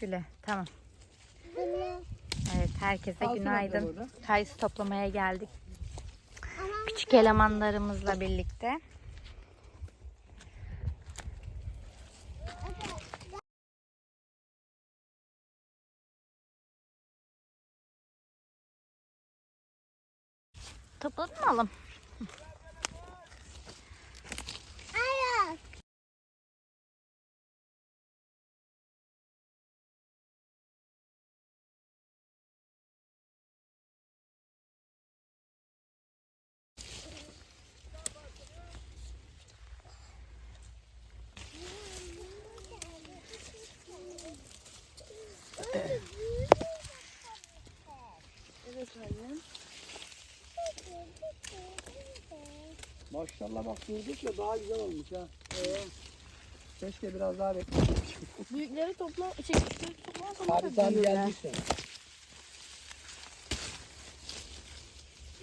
Güle. Tamam. Evet herkese abla günaydın. Kayısı toplamaya geldik. Küçük elemanlarımızla birlikte. Topladın mı oğlum? Maşallah bak durdukça daha güzel olmuş ha. Ee, keşke biraz daha beklemiş. Büyükleri topla, şey, küçükleri toplarsan Abi tam geldiyse.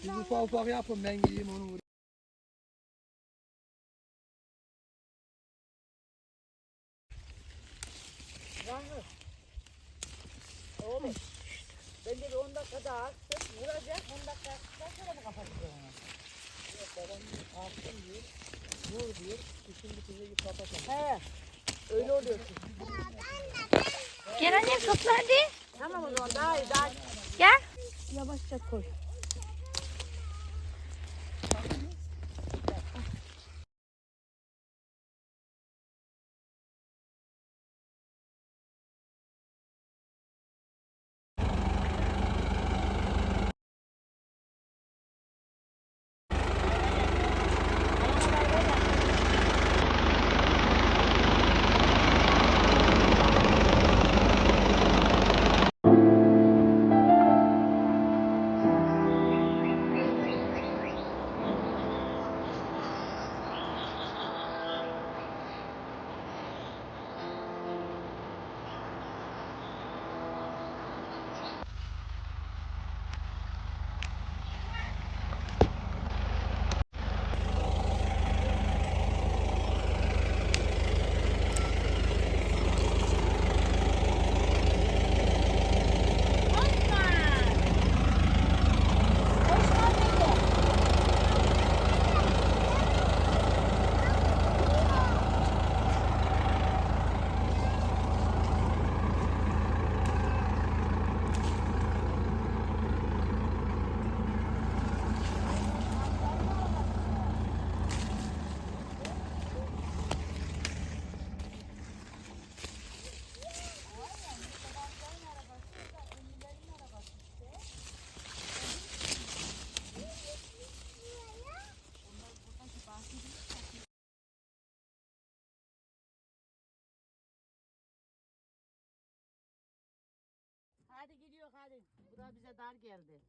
Siz ufak ufak yapın ben gideyim onu vurayım. Oğlum. Ben de bir 10 dakika daha attım. Vuracak 10 dakika attıktan sonra mı kapatacağım onu? Babam attım diyor. Vur diyor. Şimdi bize bir kapatalım. He. Öyle oluyor. Gel annem topla hadi. Tamam o zaman daha iyi daha Gel. yavaşça koy. Hadi gidiyor hadi. Bu da bize dar geldi.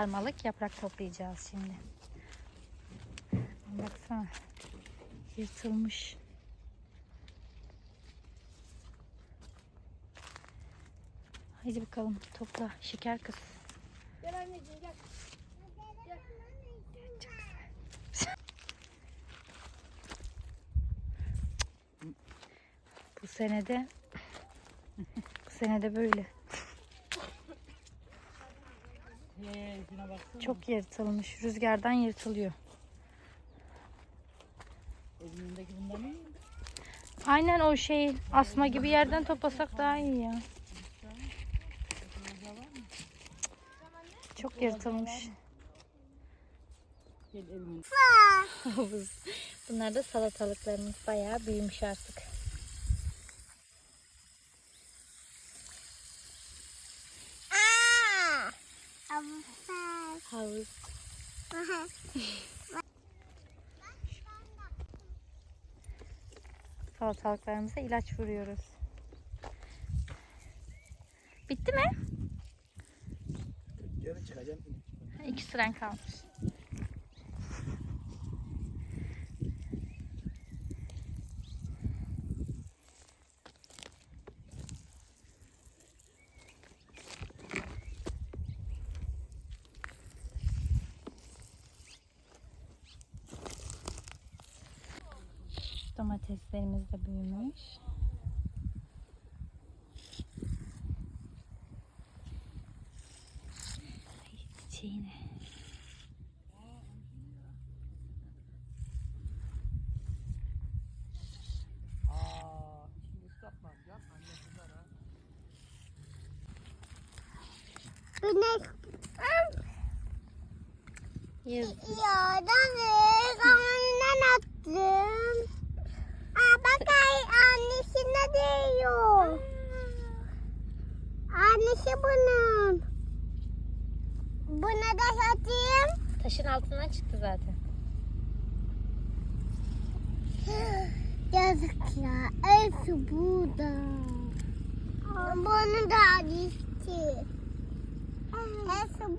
Sarmalık yaprak toplayacağız şimdi. Baksana. Yırtılmış. Haydi bakalım topla şeker kız. Gel anneciğim gel. Bu senede bu senede böyle. He, şuna baksana. Çok yırtılmış. Rüzgardan yırtılıyor. Elimindeki bundan mı? Aynen o şey asma gibi yerden toplasak daha iyi ya. Çok yırtılmış. Gel. Bunlar da salatalıklarımız bayağı büyümüş artık. Hayır. Salatalıklarımıza ilaç vuruyoruz. Bitti mi? Yarın çıkacağım. İki süren kalmış. Domateslerimiz de büyümüş. Ay, çiçeğine. Güneş Yazık. yağdan ve kamanından attım. Aa bak ay değiyor. Annesi bunun. Buna da satayım. Taşın altından çıktı zaten. Yazık ya. Hepsi burada. Bunu da annesi. Hepsi bu.